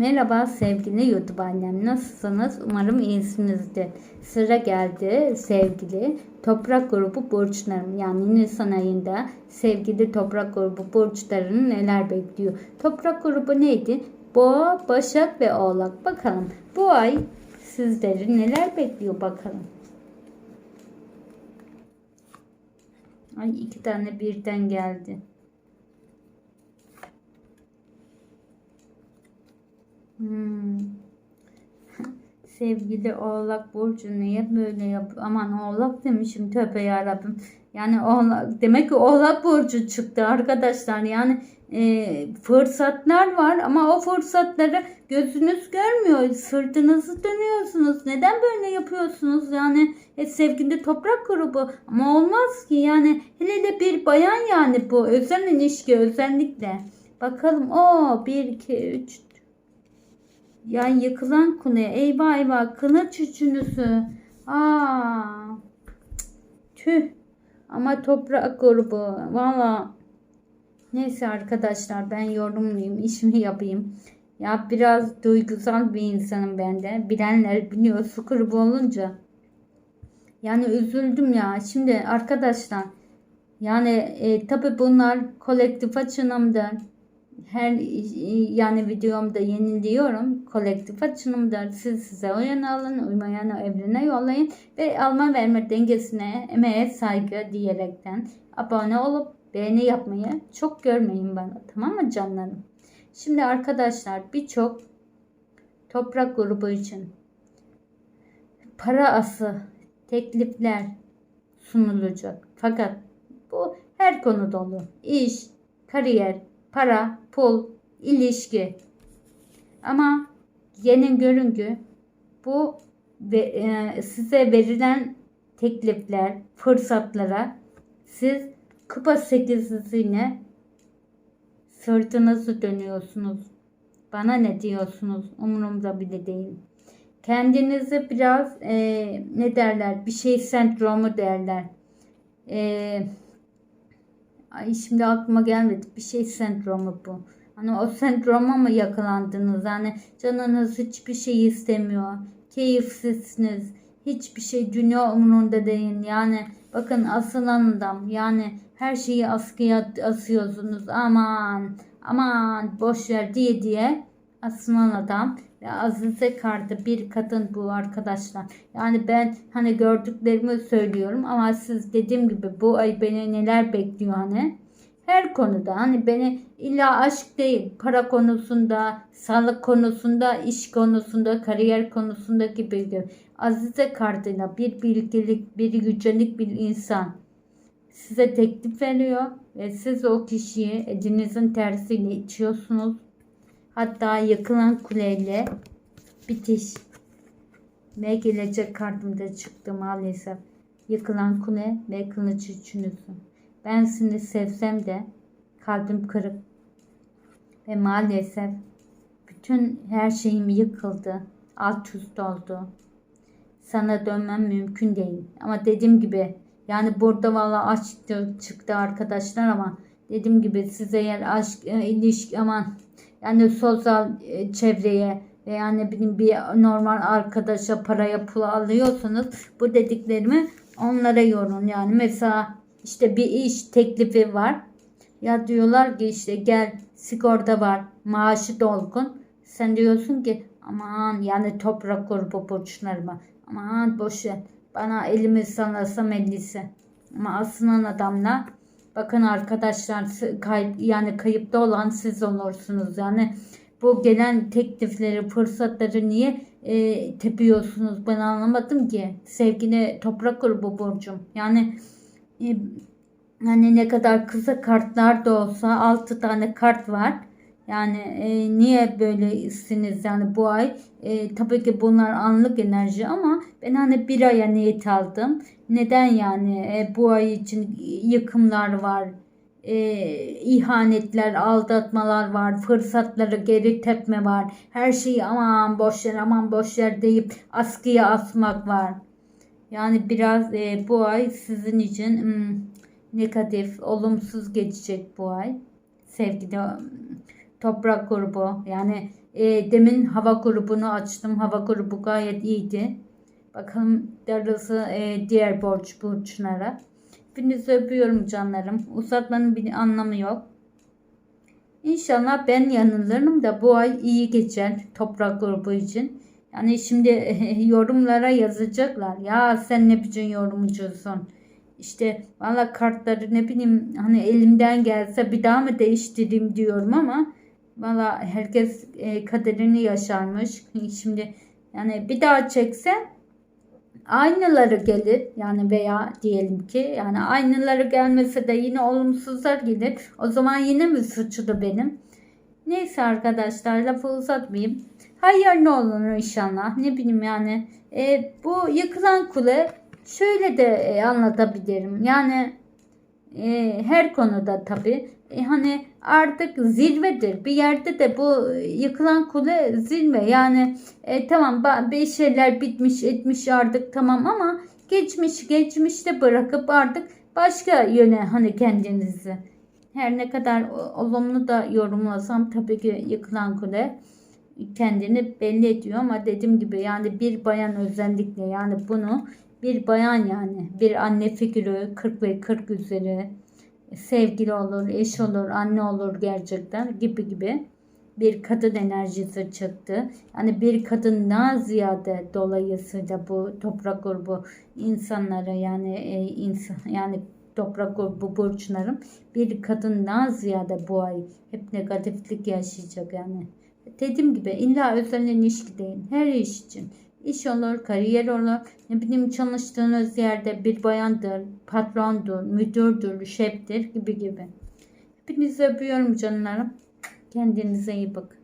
Merhaba sevgili YouTube annem nasılsınız? Umarım iyisinizdir. Sıra geldi sevgili toprak grubu burçlarım yani Nisan ayında sevgili toprak grubu burçlarını neler bekliyor? Toprak grubu neydi? Boğa, Başak ve Oğlak. Bakalım bu ay sizleri neler bekliyor bakalım. Ay iki tane birden geldi. Hmm. Sevgili Oğlak Burcu niye böyle yapıyor? Aman Oğlak demişim tövbe yarabbim. Yani Oğlak demek ki Oğlak Burcu çıktı arkadaşlar. Yani e, fırsatlar var ama o fırsatları gözünüz görmüyor. Sırtınızı dönüyorsunuz. Neden böyle yapıyorsunuz? Yani e, sevgili toprak grubu ama olmaz ki yani hele de bir bayan yani bu özel ilişki özellikle. Bakalım o 1 2 3 yani yıkılan kule. Eyvah eyvah. Kılıç üçünüzü. Aa. Tüh. Ama toprak grubu. Valla. Neyse arkadaşlar ben yorumlayayım. işimi yapayım. Ya biraz duygusal bir insanım ben de. Bilenler biliyor su grubu olunca. Yani üzüldüm ya. Şimdi arkadaşlar. Yani e, tabi bunlar kolektif açılımda her yani videomda yeniliyorum. Kolektif açılımda siz size uyan alın, uymayanı evrene yollayın ve alma verme dengesine emeğe saygı diyerekten abone olup beğeni yapmayı çok görmeyin bana. Tamam mı canlarım? Şimdi arkadaşlar birçok toprak grubu için para ası teklifler sunulacak. Fakat bu her konuda olur. İş, kariyer, para, pul, ilişki. Ama gelin görün ki bu ve, e, size verilen teklifler, fırsatlara siz kupa sekizlisine sırtınızı dönüyorsunuz. Bana ne diyorsunuz? Umurumda bile değil. Kendinizi biraz e, ne derler? Bir şey sendromu derler. Eee Ay şimdi aklıma gelmedi. Bir şey sendromu bu. Hani o sendroma mı yakalandınız? Hani canınız hiçbir şey istemiyor. Keyifsizsiniz. Hiçbir şey dünya umurunda değil. Yani bakın asılan adam. Yani her şeyi askıya asıyorsunuz. Aman aman boş ver diye diye asılan adam Azize kartı bir kadın bu arkadaşlar. Yani ben hani gördüklerimi söylüyorum ama siz dediğim gibi bu ay beni neler bekliyor hani. Her konuda hani beni illa aşk değil para konusunda, sağlık konusunda, iş konusunda, kariyer konusunda gibi Azize kartıyla bir bilgilik, bir yücelik bir insan size teklif veriyor ve siz o kişiyi elinizin tersiyle içiyorsunuz Hatta yakılan kuleyle bitiş. Ve gelecek kartımda çıktı maalesef. Yıkılan kule ve kılıç üçünüzü. Ben seni sevsem de kalbim kırık. Ve maalesef bütün her şeyim yıkıldı. Alt üst oldu. Sana dönmem mümkün değil. Ama dediğim gibi yani burada valla aşk çıktı arkadaşlar ama dediğim gibi size eğer aşk e, ilişki aman yani sosyal e, çevreye veya ne bileyim bir normal arkadaşa paraya pul alıyorsanız bu dediklerimi onlara yorun. Yani mesela işte bir iş teklifi var. Ya diyorlar ki işte gel sigorta var maaşı dolgun. Sen diyorsun ki aman yani toprak grubu borçlarıma aman boş ver bana elimi sallasam ellisi. Ama asılan adamla Bakın arkadaşlar kayıp yani kayıpta olan siz olursunuz. Yani bu gelen teklifleri, fırsatları niye e, tepiyorsunuz? Ben anlamadım ki. Sevgili toprak grubu borcum. Yani e, yani ne kadar kısa kartlar da olsa 6 tane kart var. Yani e, niye böylesiniz yani bu ay? E, tabii ki bunlar anlık enerji ama ben hani bir aya niyet aldım. Neden yani e, bu ay için yıkımlar var, e, ihanetler, aldatmalar var, fırsatları geri tepme var. Her şeyi aman boşver aman boşver deyip askıya asmak var. Yani biraz e, bu ay sizin için hmm, negatif, olumsuz geçecek bu ay. Sevgili toprak grubu yani e, demin hava grubunu açtım. Hava grubu gayet iyiydi. Bakalım darısı e, diğer borç burçlara. Hepinizi öpüyorum canlarım. Uzatmanın bir anlamı yok. İnşallah ben yanılırım da bu ay iyi geçer toprak grubu için. Yani şimdi yorumlara yazacaklar. Ya sen ne biçim yorumcusun? İşte valla kartları ne bileyim hani elimden gelse bir daha mı değiştireyim diyorum ama valla herkes e, kaderini yaşarmış. Şimdi yani bir daha çeksem aynıları gelir yani veya diyelim ki yani aynıları gelmese de yine olumsuzlar gelir. O zaman yine mi suçlu benim? Neyse arkadaşlar lafı uzatmayayım. Hayır ne olur inşallah. Ne bileyim yani. E, bu yıkılan kule şöyle de e, anlatabilirim. Yani e, her konuda tabi e, hani artık zirvedir. Bir yerde de bu yıkılan kule zirve. Yani e, tamam bir şeyler bitmiş etmiş artık tamam ama geçmiş geçmişte bırakıp artık başka yöne hani kendinizi her ne kadar olumlu da yorumlasam tabii ki yıkılan kule kendini belli ediyor ama dediğim gibi yani bir bayan özellikle yani bunu bir bayan yani bir anne figürü 40 ve 40 üzeri sevgili olur, eş olur, anne olur gerçekten gibi gibi bir kadın enerjisi çıktı. Yani bir kadından ziyade dolayısıyla bu toprak grubu insanlara yani e, insan yani toprak grubu burçlarım bir kadından ziyade bu ay hep negatiflik yaşayacak yani. Dediğim gibi illa özel ilişki değil. Her iş için. İş olur, kariyer olur. Ne bileyim çalıştığınız yerde bir bayandır, patrondur, müdürdür, şeftir gibi gibi. Hepinizi öpüyorum canlarım. Kendinize iyi bakın.